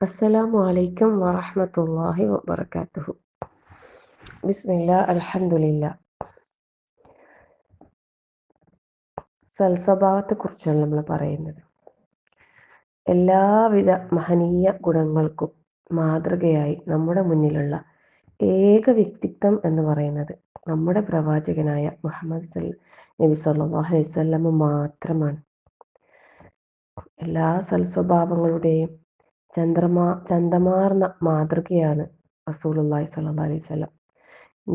അസ്സലാമു അലൈക്കും വറഹ്മത്തുള്ളാഹി വബറകാതുഹു അലഹമുല്ല സൽസ്വഭാവത്തെ കുറിച്ചാണ് നമ്മൾ പറയുന്നത്. എല്ലാവിധ മഹനീയ ഗുണങ്ങൾക്കും മാതൃകയായി നമ്മുടെ മുന്നിലുള്ള ഏക വ്യക്തിത്വം എന്ന് പറയുന്നത് നമ്മുടെ പ്രവാചകനായ മുഹമ്മദ് സൽ നബി സല്ലാഹു അലൈഹി വസല്ലം മാത്രമാണ്. എല്ലാ സൽസ്വഭാവങ്ങളുടെയും ചന്ദ്രമാ ചന്തമാർന്ന മാതൃകയാണ് റസൂലുള്ളാഹി സ്വല്ലല്ലാഹു അലൈഹി സ്വലം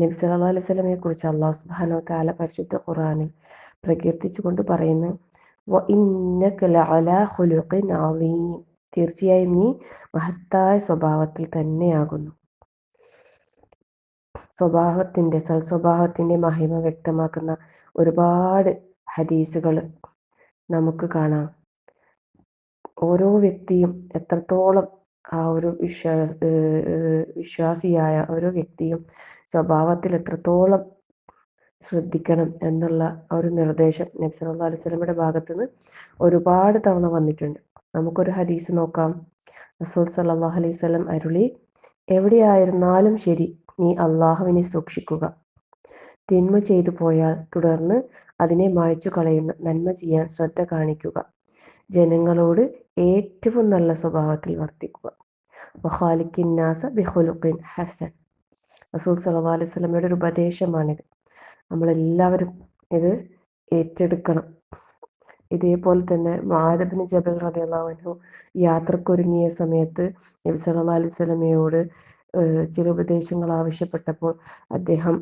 നബി സല്ലാ അലൈഹി വസല്ലമയെ കുറിച്ച് അള്ളാഹു സുബ്ഹാനഹു വതആല പരിശുദ്ധ ഖുർആനിൽ പ്രകീർത്തിച്ചുകൊണ്ട് പറയുന്നു തീർച്ചയായും നീ മഹത്തായ സ്വഭാവത്തിൽ തന്നെയാകുന്നു. സ്വഭാവത്തിന്റെ സൽസ്വഭാവത്തിന്റെ മഹിമ വ്യക്തമാക്കുന്ന ഒരുപാട് ഹദീസുകൾ നമുക്ക് കാണാം. ഓരോ വ്യക്തിയും എത്രത്തോളം ആ ഒരു വിശ്വാ വിശ്വാസിയായ ഓരോ വ്യക്തിയും സ്വഭാവത്തിൽ എത്രത്തോളം ശ്രദ്ധിക്കണം എന്നുള്ള ഒരു നിർദ്ദേശം നബി സല്ലല്ലാഹു അലൈഹി വസല്ലമയുടെ ഭാഗത്ത് നിന്ന് ഒരുപാട് തവണ വന്നിട്ടുണ്ട്. നമുക്കൊരു ഹദീസ് നോക്കാം. റസൂൽ സല്ലല്ലാഹു അലൈഹി വസല്ലം അരുളി എവിടെയായിരുന്നാലും ശരി നീ അള്ളാഹുവിനെ സൂക്ഷിക്കുക. തിന്മ ചെയ്തു പോയാൽ തുടർന്ന് അതിനെ മായ്ച്ചു കളയുന്ന നന്മ ചെയ്യാൻ ശ്രദ്ധ കാണിക്കുക. ജനങ്ങളോട് ഏറ്റവും നല്ല സ്വഭാവത്തിൽ വർത്തിക്കുക. വഖാലിക്കിന്നാസ ബിഹുലുഖിൻ ഹസൻ. റസൂൽ സല്ലല്ലാഹു അലൈഹി വസല്ലമയുടെ ഒരു ഉപദേശമാണിത്. നമ്മളെല്ലാവരും ഇത് ഏറ്റെടുക്കണം. ഇതേപോലെ തന്നെ മാധബിന് ജബൽ അൻഹു യാത്രക്കൊരുങ്ങിയ സമയത്ത് നബി സലഹ് അലൈഹി സ്വലമയോട് ചില ഉപദേശങ്ങൾ ആവശ്യപ്പെട്ടപ്പോൾ അദ്ദേഹം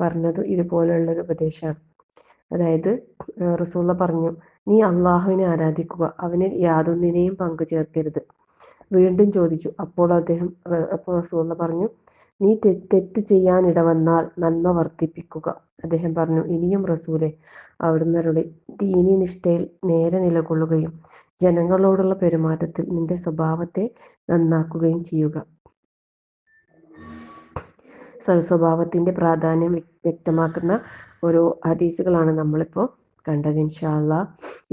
പറഞ്ഞത് ഇതുപോലെയുള്ളൊരു ഉപദേശമാണ്. അതായത് റസൂള്ള പറഞ്ഞു നീ അള്ളാഹുവിനെ ആരാധിക്കുക. അവനിൽ യാതൊന്നിനെയും പങ്കു ചേർക്കരുത്. വീണ്ടും ചോദിച്ചു. അപ്പോൾ അദ്ദേഹം അപ്പോൾ റസൂള്ള പറഞ്ഞു നീ തെറ്റ് ചെയ്യാൻ ഇടവന്നാൽ നന്മ വർദ്ധിപ്പിക്കുക. അദ്ദേഹം പറഞ്ഞു ഇനിയും റസൂലെ അവിടുന്ന് അരുളി ദീനി നിഷ്ഠയിൽ നേരെ നിലകൊള്ളുകയും ജനങ്ങളോടുള്ള പെരുമാറ്റത്തിൽ നിന്റെ സ്വഭാവത്തെ നന്നാക്കുകയും ചെയ്യുക. സൽസ്വഭാവത്തിന്റെ പ്രാധാന്യം വ്യക്തമാക്കുന്ന ഓരോ ഹദീസുകളാണ് നമ്മളിപ്പോൾ കണ്ടത് ഇൻഷാല്ല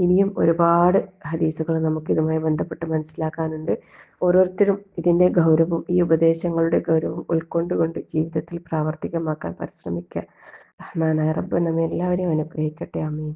ഇനിയും ഒരുപാട് ഹദീസുകൾ നമുക്ക് ഇതുമായി ബന്ധപ്പെട്ട് മനസ്സിലാക്കാനുണ്ട്. ഓരോരുത്തരും ഇതിന്റെ ഗൗരവം ഈ ഉപദേശങ്ങളുടെ ഗൗരവം ഉൾക്കൊണ്ടുകൊണ്ട് ജീവിതത്തിൽ പ്രാവർത്തികമാക്കാൻ പരിശ്രമിക്കുക റഹ്മാനായ റബ്ബ് നമ്മെ എല്ലാവരെയും അനുഗ്രഹിക്കട്ടെ. അമീൻ